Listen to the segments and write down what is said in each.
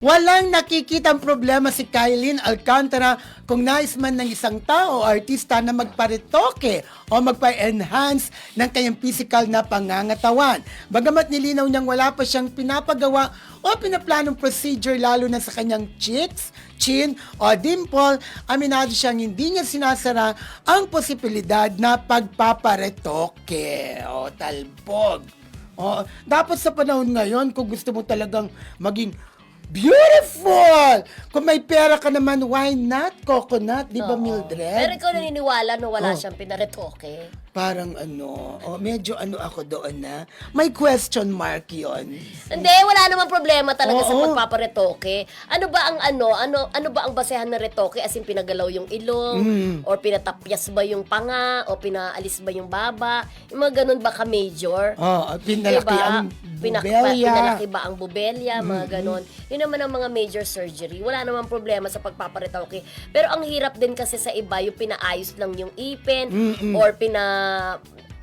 Walang nakikitang problema si Kylene Alcantara kung nais man ng isang tao o artista na magparitoke o magpa-enhance ng kanyang physical na pangangatawan. Bagamat nilinaw niyang wala pa siyang pinapagawa o pinaplanong procedure lalo na sa kanyang cheeks, chin o dimple, aminado siyang hindi niya sinasara ang posibilidad na pagpaparetoke o talbog. O, dapat sa panahon ngayon, kung gusto mo talagang maging Beautiful! Kung may pera ka naman, why not? Coconut, di ba, Oo. Mildred? Pero ikaw naniniwala na wala Oh. siyang pinaretoke? Parang ano, oh, medyo ano ako doon na. May question mark yon. Hindi, wala namang problema talaga sa Oo. pagpaparetoke. Ano ba ang ano, ano ano ba ang basehan ng retoke? As in pinagalaw yung ilong Mm. or pinatapyas ba yung panga o pinaalis ba yung baba? Yung mga ganun ba ka major? Oh, pinalaki Diba? ang Pinak- bubelya. pinalaki ba ang bubelya, mga ganon. Yun naman ang mga major surgery. Wala namang problema sa pagpaparetoke. Pero ang hirap din kasi sa iba, yung pinaayos lang yung ipin or pina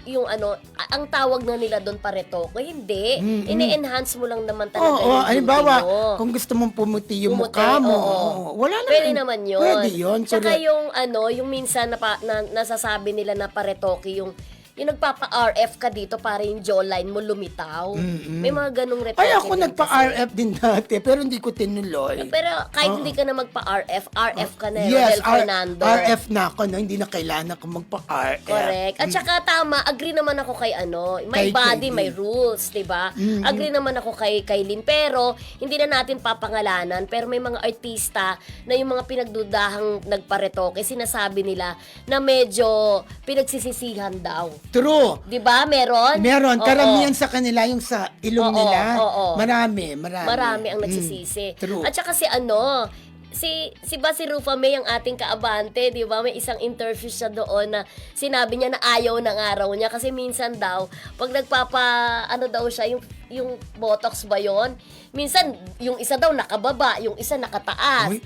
yung ano, ang tawag na nila doon paretoke, hindi. Mm-mm. Ini-enhance mo lang naman Oo, talaga oh, beauty halimbawa, kung gusto mong pumuti yung Pumuti, mukha mo, oo, wala naman. Pwede naman yun. Pwede yun. Tsaka yung ano, yung minsan na, na nasasabi nila na paretoke, yung yung nagpapa-RF ka dito para yung jawline mo lumitaw. Mm-mm. May mga ganong retoke Ay, ako nagpa-RF din dati, pero hindi ko tinuloy. Pero kahit Oo. hindi ka na magpa-RF, RF ka na, yes, Rodel R- Fernando. RF na ako, no? hindi na kailangan ako magpa-RF. Correct. At saka tama, agree naman ako kay ano, may Kay body, Kaylin. may rules, 'di ba? Mhm. Agree naman ako kay Kaylin, pero hindi na natin papangalanan, pero may mga artista na yung mga pinagdudahang nagparetoke, sinasabi nila na medyo pinagsisisihan daw. True. 'Di ba? Meron? Meron. Oo. Karamihan sa kanila yung sa ilong Oo, nila. oo. Marami, marami. Marami ang Mm, nagsisisi. True. At saka si ano, si si ba si Rufa May ang ating kaabante, 'di ba? May isang interview siya doon na sinabi niya na ayaw ng araw niya kasi minsan daw pag nagpapa ano daw siya yung yung botox ba 'yon? Minsan yung isa daw nakababa, yung isa nakataas. Uy,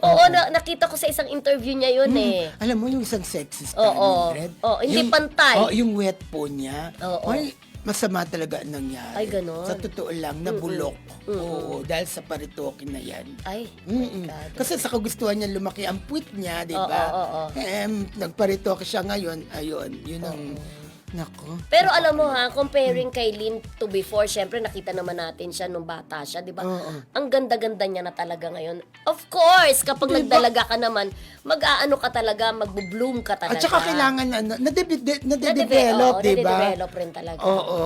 Oo, na, nakita ko sa isang interview niya 'yon Mm, eh. Alam mo yung isang sexist Oo. Mildred? Oo, hindi Yung- pantay. Oo, yung wet po niya. Oo. Ay, masama talaga ang nangyari. Ay, ganon. Sa totoo lang, nabulok. Oo, dahil sa paritoke na yan. Ay, Mm-mm. delikado. Kasi sa kagustuhan niya lumaki ang puwit niya, di Oo, ba? oo, oo. Eh, nagparitoke siya ngayon, ayun, yun ang, nako. Pero alam mo ha, comparing kay Lynn to before, syempre nakita naman natin siya nung bata siya, di ba? Oo. Ang ganda-ganda niya na talaga ngayon. Of course, kapag Diba? nagdalaga ka naman, mag-aano ka talaga, mag-bloom ka talaga. At saka kailangan, ano, nade- de- Na-develop, nade-develop, di ba? nade-develop rin talaga. Oo.